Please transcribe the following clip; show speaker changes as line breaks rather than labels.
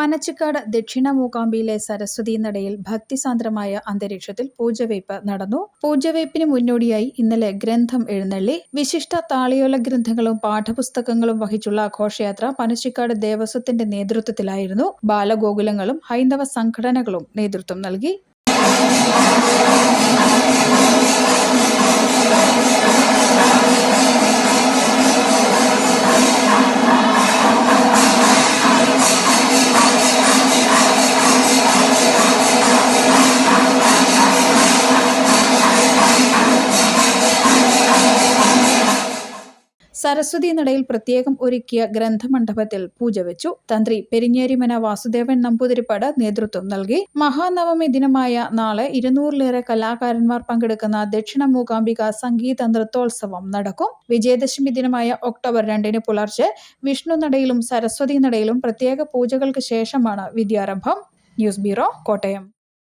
പനച്ചിക്കാട് ദക്ഷിണ മൂകാമ്പിയിലെ സരസ്വതി നടയിൽ ഭക്തിസാന്ദ്രമായ അന്തരീക്ഷത്തിൽ പൂജവയ്പ് നടന്നു. പൂജവയ്പ്പിന് മുന്നോടിയായി ഇന്നലെ ഗ്രന്ഥം എഴുന്നള്ളി. വിശിഷ്ട താളിയോല ഗ്രന്ഥങ്ങളും പാഠപുസ്തകങ്ങളും വഹിച്ചുള്ള ഘോഷയാത്ര പനച്ചിക്കാട് ദേവസ്വത്തിന്റെ നേതൃത്വത്തിലായിരുന്നു. ബാലഗോകുലങ്ങളും ഹൈന്ദവ സംഘടനകളും നേതൃത്വം നൽകി. സരസ്വതി നടയിൽ പ്രത്യേകം ഒരുക്കിയ ഗ്രന്ഥമണ്ഡപത്തിൽ പൂജ വെച്ചു. തന്ത്രി പെരിഞ്ഞേരിമന വാസുദേവൻ നമ്പൂതിരിപ്പാട് നേതൃത്വം നൽകി. മഹാനവമി ദിനമായ നാളെ ഇരുന്നൂറിലേറെ കലാകാരന്മാർ പങ്കെടുക്കുന്ന ദക്ഷിണ മൂകാംബിക സംഗീത നൃത്തോത്സവം നടക്കും. വിജയദശമി ദിനമായ ഒക്ടോബർ രണ്ടിന് പുലർച്ചെ വിഷ്ണു നടയിലും സരസ്വതി നടയിലും പ്രത്യേക പൂജകൾക്ക് ശേഷമാണ് വിദ്യാരംഭം. News bureau Kottayam.